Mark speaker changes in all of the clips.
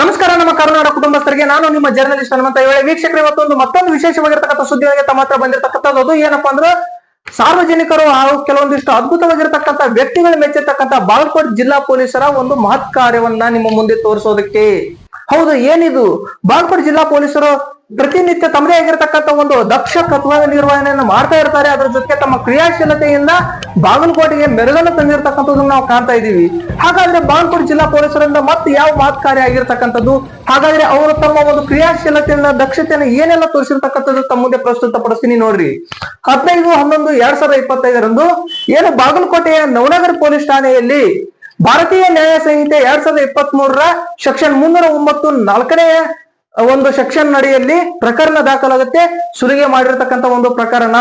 Speaker 1: ನಮಸ್ಕಾರ, ನಮ್ಮ ಕರ್ನಾಟಕ ಕುಟುಂಬಸ್ಥರಿಗೆ. ನಾನು ನಿಮ್ಮ ಜರ್ನಲಿಸ್ಟ್ ಹನುಮಂತ ಹೇಳಿ ವೀಕ್ಷಕರು, ಇವತ್ತೊಂದು ಮತ್ತೊಂದು ವಿಶೇಷವಾಗಿರ್ತಕ್ಕಂಥ ಸುದ್ದಿಗಳಿಗೆ ತಮ್ಮ ಹತ್ರ ಬಂದಿರತಕ್ಕಂಥದ್ದು ಏನಪ್ಪಾ ಅಂದ್ರೆ, ಸಾರ್ವಜನಿಕರು ಹಾಗೂ ಕೆಲವೊಂದಿಷ್ಟು ಅದ್ಭುತವಾಗಿರ್ತಕ್ಕಂಥ ವ್ಯಕ್ತಿಗಳ ಮೆಚ್ಚಿರ್ತಕ್ಕಂಥ ಬಾಗಲಕೋಟೆ ಜಿಲ್ಲಾ ಪೊಲೀಸರ ಒಂದು ಮಹತ್ ಕಾರ್ಯವನ್ನ ನಿಮ್ಮ ಮುಂದೆ ತೋರಿಸೋದಕ್ಕೆ. ಹೌದು, ಏನಿದು? ಬಾಗಲಕೋಟೆ ಜಿಲ್ಲಾ ಪೊಲೀಸರು ಪ್ರತಿನಿತ್ಯ ತಮ್ಮದೇ ಆಗಿರತಕ್ಕಂಥ ಒಂದು ದಕ್ಷ ಕರ್ತವ್ಯ ನಿರ್ವಹಣೆಯನ್ನು ಮಾಡ್ತಾ ಇರ್ತಾರೆ. ಅದರ ಜೊತೆಗೆ ತಮ್ಮ ಕ್ರಿಯಾಶೀಲತೆಯಿಂದ ಬಾಗಲಕೋಟೆಗೆ ಮೆರುಗನ್ನು ತಂದಿರತಕ್ಕಂಥದ್ದನ್ನು ನಾವು ಕಾಣ್ತಾ ಇದ್ದೀವಿ. ಹಾಗಾದ್ರೆ ಬಾಗಲಕೋಟೆ ಜಿಲ್ಲಾ ಪೊಲೀಸರಿಂದ ಮತ್ತೆ ಯಾವ ಮಾತುಕಾರಿ ಆಗಿರ್ತಕ್ಕಂಥದ್ದು? ಹಾಗಾದ್ರೆ ಅವರು ತಮ್ಮ ಒಂದು ಕ್ರಿಯಾಶೀಲತೆಯಿಂದ, ದಕ್ಷತೆಯನ್ನು ಏನೆಲ್ಲ ತೋರಿಸಿರ್ತಕ್ಕಂಥದ್ದು ತಮ್ಮ ಮುಂದೆ ಪ್ರಸ್ತುತಪಡಿಸ್ತೀನಿ ನೋಡ್ರಿ. ಹದಿನೈದು, ಹನ್ನೊಂದು, ಎರಡ್ ಸಾವಿರದ ಇಪ್ಪತ್ತೈದರಂದು ಏನು ಬಾಗಲಕೋಟೆಯ ನವನಗರ ಪೊಲೀಸ್ ಠಾಣೆಯಲ್ಲಿ ಭಾರತೀಯ ನ್ಯಾಯ ಸಂಹಿತೆ ಎರಡ್ ಸಾವಿರದ ಇಪ್ಪತ್ತ್ ಮೂರರ ಸೆಕ್ಷನ್ ಮುನ್ನೂರ ಒಂಬತ್ತು ನಾಲ್ಕನೇ ಒಂದು ಸೆಕ್ಷನ್ ಅಡಿಯಲ್ಲಿ ಪ್ರಕರಣ ದಾಖಲಾಗುತ್ತೆ, ಸುಲಿಗೆ ಮಾಡಿರತಕ್ಕಂತ ಒಂದು ಪ್ರಕರಣ.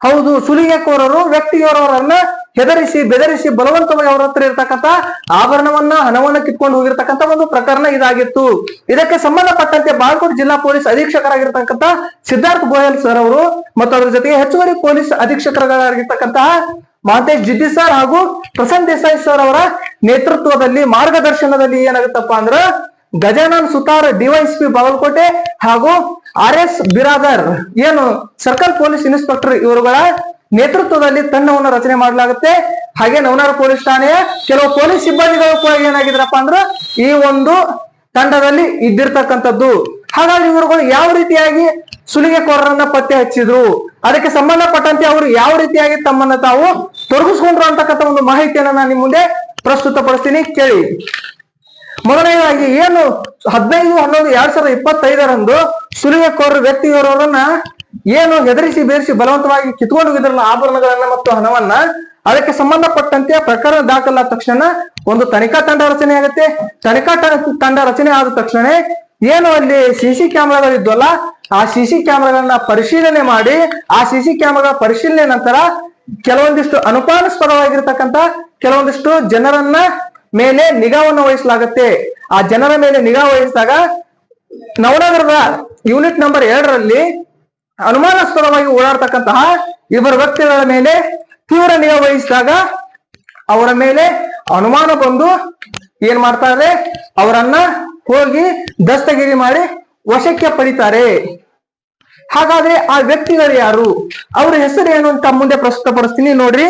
Speaker 1: ಹೌದು, ಸುಲಿಗೆಕೋರರು ವ್ಯಕ್ತಿಯವರವರನ್ನ ಹೆದರಿಸಿ, ಬೆದರಿಸಿ ಬಲವಂತವಾಗಿ ಅವರ ಹತ್ರ ಇರತಕ್ಕಂತ ಆಭರಣವನ್ನ, ಹಣವನ್ನ ಕಿತ್ಕೊಂಡು ಹೋಗಿರ್ತಕ್ಕಂತ ಒಂದು ಪ್ರಕರಣ ಇದಾಗಿತ್ತು. ಇದಕ್ಕೆ ಸಂಬಂಧಪಟ್ಟಂತೆ ಬಾಗಲಕೋಟೆ ಜಿಲ್ಲಾ ಪೊಲೀಸ್ ಅಧೀಕ್ಷಕರಾಗಿರ್ತಕ್ಕಂತ ಸಿದ್ಧಾರ್ಥ್ ಗೋಯಲ್ ಸರ್ ಅವರು ಮತ್ತು ಅದರ ಜೊತೆಗೆ ಹೆಚ್ಚುವರಿ ಪೊಲೀಸ್ ಅಧೀಕ್ಷಕರಾಗಿರ್ತಕ್ಕಂತಹ ಮಾತೆ ಜಿದ್ದಿ ಸರ್ ಹಾಗೂ ಪ್ರಸನ್ನ ದೇಸಾಯಿ ಸರ್ ಅವರ ನೇತೃತ್ವದಲ್ಲಿ ಮಾರ್ಗದರ್ಶನದಲ್ಲಿ ಏನಾಗುತ್ತಪ್ಪ ಅಂದ್ರ ಗಜಾನನ್ ಸುತಾರ್ ಡಿವೈಎಸ್ಪಿ ಬಾಗಲಕೋಟೆ ಹಾಗೂ ಆರ್ ಎಸ್ ಬಿರಾದರ್, ಏನು ಸರ್ಕಲ್ ಪೊಲೀಸ್ ಇನ್ಸ್ಪೆಕ್ಟರ್ ಇವರುಗಳ ನೇತೃತ್ವದಲ್ಲಿ ತಂಡವನ್ನು ರಚನೆ ಮಾಡಲಾಗುತ್ತೆ. ಹಾಗೆ ನವನಾರ ಪೊಲೀಸ್ ಠಾಣೆಯ ಕೆಲವು ಪೊಲೀಸ್ ಸಿಬ್ಬಂದಿಗಳು ಕೂಡ ಏನಾಗಿದ್ರಪ್ಪ ಅಂದ್ರ ಈ ಒಂದು ತಂಡದಲ್ಲಿ ಇದ್ದಿರ್ತಕ್ಕಂಥದ್ದು. ಹಾಗಾಗಿ ಇವರುಗಳು ಯಾವ ರೀತಿಯಾಗಿ ಸುಲಿಗೆಕೋರರನ್ನ ಪತ್ತೆ ಹಚ್ಚಿದ್ರು, ಅದಕ್ಕೆ ಸಂಬಂಧಪಟ್ಟಂತೆ ಅವರು ಯಾವ ರೀತಿಯಾಗಿ ತಮ್ಮನ್ನ ತಾವು ತೊಡಗಿಸ್ಕೊಂಡ್ರು ಅಂತಕ್ಕಂಥ ಒಂದು ಮಾಹಿತಿಯನ್ನ ನಾನು ನಿಮ್ಮ ಮುಂದೆ ಪ್ರಸ್ತುತಪಡಿಸ್ತೀನಿ. ಕೇಳಿ. ಮೊದಲನೇದಾಗಿ ಏನು ಹದಿನೈದು, ಹನ್ನೊಂದು, ಎರಡ್ ಸಾವಿರದ ಇಪ್ಪತ್ತೈದರಂದು ಸುಲಿಗೆಕೋರರು ವ್ಯಕ್ತಿಯವರವರನ್ನ ಏನು ಹೆದರಿಸಿ, ಬೇರಿಸಿ, ಬಲವಂತವಾಗಿ ಕಿತ್ಕೊಂಡು ಹೋಗಿದ್ರಲ್ಲ ಆಭರಣಗಳನ್ನ ಮತ್ತು ಹಣವನ್ನ, ಅದಕ್ಕೆ ಸಂಬಂಧಪಟ್ಟಂತೆ ಪ್ರಕರಣ ದಾಖಲಾದ ತಕ್ಷಣ ಒಂದು ತನಿಖಾ ತಂಡ ರಚನೆ ಆಗುತ್ತೆ. ತನಿಖಾ ತಂಡ ರಚನೆ ಆದ ತಕ್ಷಣ ಏನು ಅಲ್ಲಿ ಸಿಸಿ ಕ್ಯಾಮೆರಾಗಳಿದ್ವಲ್ಲ, ಆ ಸಿಸಿ ಕ್ಯಾಮೆರಾಗಳನ್ನ ಪರಿಶೀಲನೆ ಮಾಡಿ, ಆ ಸಿಸಿ ಕ್ಯಾಮೆರಾ ಪರಿಶೀಲನೆ ನಂತರ ಕೆಲವೊಂದಿಷ್ಟು ಅನುಮಾನಾಸ್ಪದವಾಗಿರ್ತಕ್ಕಂಥ ಕೆಲವೊಂದಿಷ್ಟು ಜನರನ್ನ ಮೇಲೆ ನಿಗಾವನ್ನು ವಹಿಸಲಾಗುತ್ತೆ. ಆ ಜನರ ಮೇಲೆ ನಿಗಾ ವಹಿಸಿದಾಗ ನವನಗರದ ಯೂನಿಟ್ ನಂಬರ್ ಎರಡರಲ್ಲಿ ಅನುಮಾನಾಸ್ಪದವಾಗಿ ಓಡಾಡ್ತಕ್ಕಂತಹ ಇಬ್ಬರ ವ್ಯಕ್ತಿಗಳ ಮೇಲೆ ತೀವ್ರ ನಿಗಾ ವಹಿಸಿದಾಗ ಅವರ ಮೇಲೆ ಅನುಮಾನ ಬಂದು ಏನ್ ಮಾಡ್ತಾರೆ ಅವರನ್ನ ಹೋಗಿ ದಸ್ತಗಿರಿ ಮಾಡಿ ವಶಕ್ಕೆ ಪಡಿತಾರೆ. ಹಾಗಾದ್ರೆ ಆ ವ್ಯಕ್ತಿಗಳು ಯಾರು? ಅವ್ರ ಹೆಸರು ಏನು ಅಂತ ಮುಂದೆ ಪ್ರಸ್ತುತಪಡಿಸ್ತೀನಿ. ನೋಡ್ರಿ.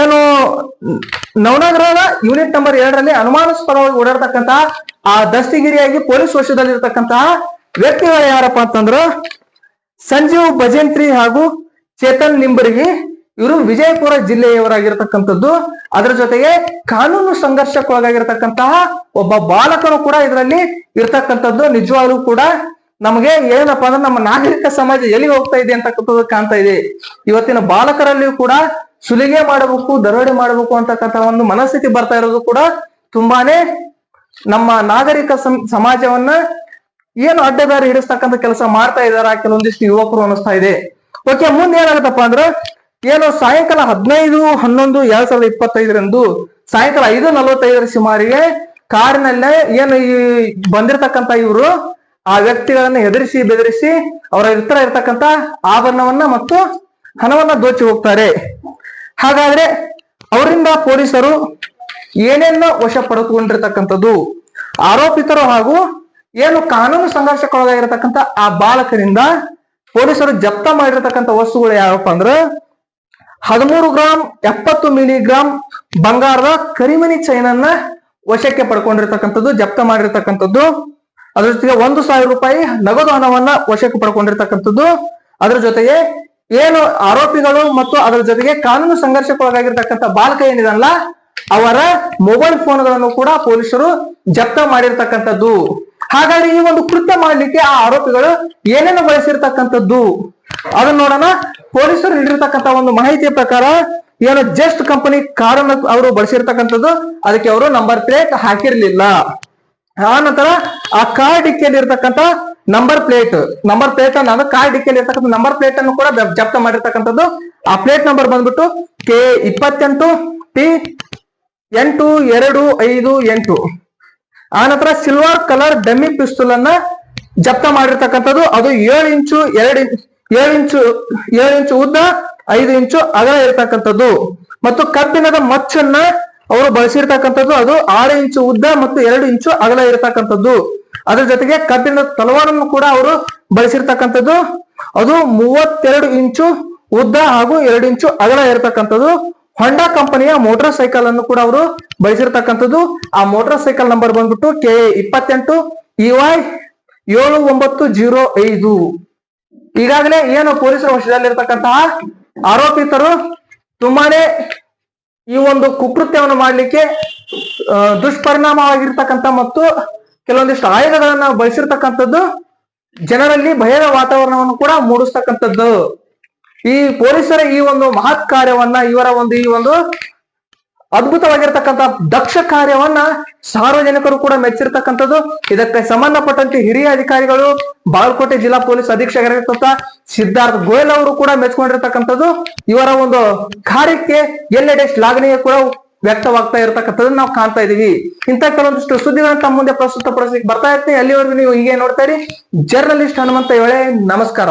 Speaker 1: ಏನು ನವನಗರದ ಯೂನಿಟ್ ನಂಬರ್ ಎರಡರಲ್ಲಿ ಅನುಮಾನಾಸ್ಪದವಾಗಿ ಓಡಾಡ್ತಕ್ಕಂತಹ ಆ ದಸ್ತಿಗಿರಿಯಾಗಿ ಪೊಲೀಸ್ ವಶದಲ್ಲಿರ್ತಕ್ಕಂತಹ ವ್ಯಕ್ತಿಗಳು ಯಾರಪ್ಪ ಅಂತಂದ್ರ ಸಂಜೀವ್ ಭಜಂತ್ರಿ ಹಾಗೂ ಚೇತನ್ ನಿಂಬರಿಗೆ ಇವರು ವಿಜಯಪುರ ಜಿಲ್ಲೆಯವರಾಗಿರ್ತಕ್ಕಂಥದ್ದು. ಅದರ ಜೊತೆಗೆ ಕಾನೂನು ಸಂಘರ್ಷಕ್ಕೊಳಗಾಗಿರ್ತಕ್ಕಂತಹ ಒಬ್ಬ ಬಾಲಕನು ಕೂಡ ಇದರಲ್ಲಿ ಇರ್ತಕ್ಕಂಥದ್ದು. ನಿಜವಾಗ್ಲೂ ಕೂಡ ನಮಗೆ ಏನಪ್ಪಾ ಅಂದ್ರೆ ನಮ್ಮ ನಾಗರಿಕ ಸಮಾಜ ಎಲ್ಲಿ ಹೋಗ್ತಾ ಇದೆ ಅಂತಕ್ಕಂಥದ್ದು ಕಾಣ್ತಾ ಇದೆ. ಇವತ್ತಿನ ಬಾಲಕರಲ್ಲಿಯೂ ಕೂಡ ಸುಲಿಗೆ ಮಾಡಬೇಕು, ದರೋಡೆ ಮಾಡಬೇಕು ಅಂತಕ್ಕಂಥ ಒಂದು ಮನಸ್ಥಿತಿ ಬರ್ತಾ ಇರೋದು ಕೂಡ ತುಂಬಾನೇ ನಮ್ಮ ನಾಗರಿಕ ಸಮಾಜವನ್ನ ಏನು ಅಡ್ಡದಾರಿ ಹಿಡಿಸ್ತಕ್ಕಂಥ ಕೆಲಸ ಮಾಡ್ತಾ ಇದಾರ ಕೆಲವೊಂದಿಷ್ಟು ಯುವಕರು ಅನಿಸ್ತಾ ಇದೆ. ಓಕೆ ಮುಂದೆ ಏನಾಗುತ್ತಪ್ಪ ಅಂದ್ರೆ, ಏನು ಸಾಯಂಕಾಲ ಹದಿನೈದು, ಹನ್ನೊಂದು, ಎರಡ್ ಸಾವಿರದ ಇಪ್ಪತ್ತೈದರಂದು ಸಾಯಂಕಾಲ ಐದು ನಲವತ್ತೈದರ ಸುಮಾರಿಗೆ ಕಾರಿನಲ್ಲೇ ಏನು ಈ ಬಂದಿರತಕ್ಕಂತ ಇವರು ಆ ವ್ಯಕ್ತಿಗಳನ್ನ ಹೆದರಿಸಿ, ಬೆದರಿಸಿ ಅವರ ಹತ್ರ ಇರತಕ್ಕಂತ ಆಭರಣವನ್ನ ಮತ್ತು ಹಣವನ್ನ ದೋಚಿ ಹೋಗ್ತಾರೆ. ಹಾಗಾದ್ರೆ ಅವರಿಂದ ಪೊಲೀಸರು ಏನೇನ ವಶ ಪಡೆದುಕೊಂಡಿರ್ತಕ್ಕಂಥದ್ದು ಆರೋಪಿತರು ಹಾಗೂ ಏನು ಕಾನೂನು ಸಂಘರ್ಷಕ್ಕೊಳಗಾಗಿರತಕ್ಕಂಥ ಆ ಬಾಲಕರಿಂದ ಪೊಲೀಸರು ಜಪ್ತ ಮಾಡಿರತಕ್ಕಂಥ ವಸ್ತುಗಳು ಯಾವಪ್ಪ ಅಂದ್ರೆ ಹದಿಮೂರು ಗ್ರಾಮ್ ಎಪ್ಪತ್ತು ಮಿಲಿಗ್ರಾಂ ಬಂಗಾರದ ಕರಿಮನಿ ಚೈನ್ ಅನ್ನ ವಶಕ್ಕೆ ಪಡ್ಕೊಂಡಿರ್ತಕ್ಕಂಥದ್ದು, ಜಪ್ತ ಮಾಡಿರ್ತಕ್ಕಂಥದ್ದು. ಅದ್ರ ಜೊತೆಗೆ ಒಂದು ಸಾವಿರ ರೂಪಾಯಿ ನಗದು ಹಣವನ್ನ ವಶಕ್ಕೆ ಪಡ್ಕೊಂಡಿರ್ತಕ್ಕಂಥದ್ದು. ಅದ್ರ ಜೊತೆಗೆ ಏನು ಆರೋಪಿಗಳು ಮತ್ತು ಅದರ ಜೊತೆಗೆ ಕಾನೂನು ಸಂಘರ್ಷಕ್ಕೊಳಗಾಗಿರ್ತಕ್ಕಂಥ ಬಾಲಕ ಏನಿದಲ್ಲ ಅವರ ಮೊಬೈಲ್ ಫೋನ್ಗಳನ್ನು ಕೂಡ ಪೊಲೀಸರು ಜಪ್ತ ಮಾಡಿರ್ತಕ್ಕಂಥದ್ದು. ಹಾಗಾದ್ರೆ ಈ ಒಂದು ಕೃತ್ಯ ಮಾಡಲಿಕ್ಕೆ ಆ ಆರೋಪಿಗಳು ಏನೇನು ಬಳಸಿರ್ತಕ್ಕಂಥದ್ದು? ಅದನ್ನ ನೋಡೋಣ. ಪೊಲೀಸರು ನೀಡಿರ್ತಕ್ಕಂಥ ಒಂದು ಮಾಹಿತಿಯ ಪ್ರಕಾರ ಏನು ಜಸ್ಟ್ ಕಂಪನಿ ಕಾರನ್ನು ಅವರು ಬಳಸಿರ್ತಕ್ಕಂಥದ್ದು, ಅದಕ್ಕೆ ಅವರು ನಂಬರ್ ಪ್ಲೇಟ್ ಹಾಕಿರ್ಲಿಲ್ಲ. ಆ ನಂತರ ಆ ಕಾರ್ ಡಿಕ್ಕಿಯಲ್ಲಿ ಇರ್ತಕ್ಕಂಥ ನಂಬರ್ ಪ್ಲೇಟ್ ನಂಬರ್ ಪ್ಲೇಟ್ ಅನ್ನ ಕಾರ್ ಡಿಕ್ಕಿಯಲ್ಲಿ ಇರ್ತಕ್ಕಂಥ ನಂಬರ್ ಪ್ಲೇಟ್ ಅನ್ನು ಕೂಡ ಜಪ್ತ ಮಾಡಿರ್ತಕ್ಕಂಥದ್ದು. ಆ ಪ್ಲೇಟ್ ನಂಬರ್ ಬಂದ್ಬಿಟ್ಟು ಕೆ ಇಪ್ಪತ್ತೆಂಟು ಟಿ ಎಂಟು, ಎರಡು, ಐದು, ಎಂಟು. ಆ ನಂತರ ಸಿಲ್ವರ್ ಕಲರ್ ಡಮ್ಮಿ ಪಿಸ್ತೂಲ್ ಅನ್ನ ಜಪ್ತ ಮಾಡಿರ್ತಕ್ಕಂಥದ್ದು. ಅದು ಏಳು ಇಂಚು, ಎರಡು ಏಳು ಇಂಚು ಏಳು ಇಂಚು ಉದ್ದ, ಐದು ಇಂಚು ಅಗಲ ಇರತಕ್ಕಂಥದ್ದು. ಮತ್ತು ಕಬ್ಬಿಣದ ಮಚ್ಚನ್ನ ಅವರು ಬಳಸಿರ್ತಕ್ಕಂಥದ್ದು. ಅದು ಆರು ಇಂಚು ಉದ್ದ ಮತ್ತು ಎರಡು ಇಂಚು ಅಗಲ ಇರತಕ್ಕಂಥದ್ದು. ಅದ್ರ ಜೊತೆಗೆ ಕಬ್ಬಿಣದ ತಲವಾರನ್ನು ಕೂಡ ಅವರು ಬಳಸಿರ್ತಕ್ಕಂಥದ್ದು. ಅದು ಮೂವತ್ತೆರಡು ಇಂಚು ಉದ್ದ ಹಾಗೂ ಎರಡು ಇಂಚು ಅಗಲ ಇರತಕ್ಕಂಥದ್ದು. ಹೊಂಡಾ ಕಂಪನಿಯ ಮೋಟಾರ್ ಸೈಕಲ್ ಅನ್ನು ಕೂಡ ಅವರು ಬಳಸಿರ್ತಕ್ಕಂಥದ್ದು. ಆ ಮೋಟಾರ್ ಸೈಕಲ್ ನಂಬರ್ ಬಂದ್ಬಿಟ್ಟು ಕೆ ಇಪ್ಪತ್ತೆಂಟು ಇವೈ ಏಳು ಒಂಬತ್ತು ಜೀರೋ ಐದು. ಈಗಾಗಲೇ ಏನು ಪೊಲೀಸರ ವಶದಲ್ಲಿರ್ತಕ್ಕಂತಹ ಆರೋಪಿತರು ತುಂಬಾನೇ ಈ ಒಂದು ಕುಕೃತ್ಯವನ್ನು ಮಾಡಲಿಕ್ಕೆ ದುಷ್ಪರಿಣಾಮವಾಗಿರ್ತಕ್ಕಂಥ ಮತ್ತು ಕೆಲವೊಂದಿಷ್ಟು ಆಯುಧಗಳನ್ನ ಬಳಸಿರ್ತಕ್ಕಂಥದ್ದು ಜನರಲ್ಲಿ ಭಯದ ವಾತಾವರಣವನ್ನು ಕೂಡ ಮೂಡಿಸ್ತಕ್ಕಂಥದ್ದು. ಈ ಪೊಲೀಸರ ಈ ಒಂದು ಮಹತ್ ಕಾರ್ಯವನ್ನ, ಇವರ ಒಂದು ಈ ಒಂದು ಅದ್ಭುತವಾಗಿರ್ತಕ್ಕಂಥ ದಕ್ಷ ಕಾರ್ಯವನ್ನ ಸಾರ್ವಜನಿಕರು ಕೂಡ ಮೆಚ್ಚಿರ್ತಕ್ಕಂಥದ್ದು. ಇದಕ್ಕೆ ಸಂಬಂಧಪಟ್ಟಂತೆ ಹಿರಿಯ ಅಧಿಕಾರಿಗಳು, ಬಾಗಲಕೋಟೆ ಜಿಲ್ಲಾ ಪೊಲೀಸ್ ಅಧೀಕ್ಷಕರಾಗಿರ್ತಕ್ಕಂಥ ಸಿದ್ಧಾರ್ಥ ಗೋಯಲ್ ಅವರು ಕೂಡ ಮೆಚ್ಕೊಂಡಿರ್ತಕ್ಕಂಥದ್ದು. ಇವರ ಒಂದು ಕಾರ್ಯಕ್ಕೆ ಎಲ್ಲೆಡೆ ಶ್ಲಾಘನೀಯ ಕೂಡ ವ್ಯಕ್ತವಾಗ್ತಾ ಇರತಕ್ಕಂಥದ್ದನ್ನ ನಾವು ಕಾಣ್ತಾ ಇದೀವಿ. ಇಂತ ಕೆಲವೊಂದಿಷ್ಟು ಸುದ್ದಿಗಳನ್ನ ತಮ್ಮ ಮುಂದೆ ಪ್ರಸ್ತುತಪಡಿಸಲಿಕ್ಕೆ ಬರ್ತಾ ಇರ್ತೀನಿ. ಅಲ್ಲಿವರೆಗೂ ನೀವು ಹೀಗೆ ನೋಡ್ತಾ ಇರಿ. ಜರ್ನಲಿಸ್ಟ್ ಹನುಮಂತ ಹೇಳೆ ನಮಸ್ಕಾರ.